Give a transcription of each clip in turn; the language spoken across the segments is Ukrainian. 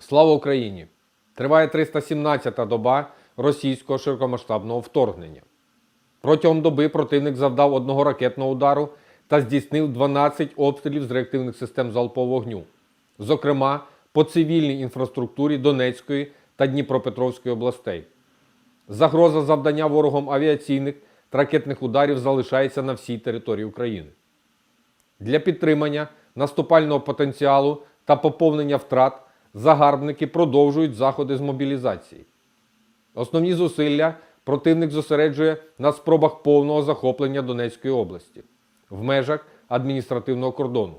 Слава Україні! Триває 317-та доба російського широкомасштабного вторгнення. Протягом доби противник завдав одного ракетного удару та здійснив 12 обстрілів з реактивних систем залпового вогню, зокрема по цивільній інфраструктурі Донецької та Дніпропетровської областей. Загроза завдання ворогом авіаційних та ракетних ударів залишається на всій території України. Для підтримання наступального потенціалу та поповнення втрат загарбники продовжують заходи з мобілізації. Основні зусилля противник зосереджує на спробах повного захоплення Донецької області в межах адміністративного кордону,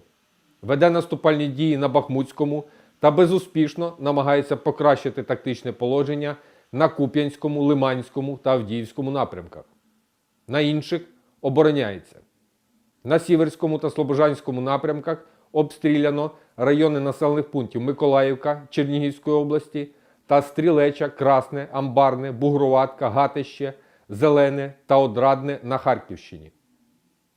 веде наступальні дії на Бахмутському та безуспішно намагається покращити тактичне положення на Куп'янському, Лиманському та Авдіївському напрямках. На інших обороняється. На Сіверському та Слобожанському напрямках обстріляно райони населених пунктів Миколаївка Чернігівської області та Стрілеча, Красне, Амбарне, Бугроватка, Гатище, Зелене та Одрадне на Харківщині.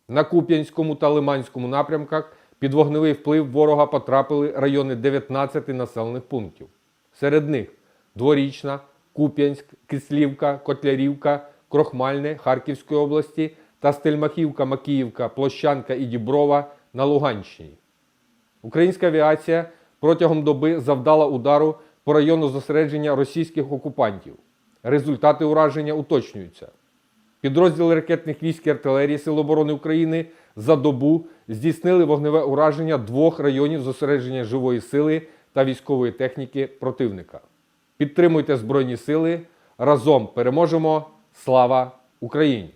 На Куп'янському та Лиманському напрямках під вогневий вплив ворога потрапили райони 19 населених пунктів. Серед них Дворічна, Куп'янськ, Кислівка, Котлярівка, Крохмальне Харківської області та Стельмахівка, Макіївка, Площанка і Діброва на Луганщині. Українська авіація протягом доби завдала удару по району зосередження російських окупантів. Результати ураження уточнюються. Підрозділи ракетних військ і артилерії Сил оборони України за добу здійснили вогневе ураження двох районів зосередження живої сили та військової техніки противника. Підтримуйте Збройні Сили. Разом переможемо! Слава Україні!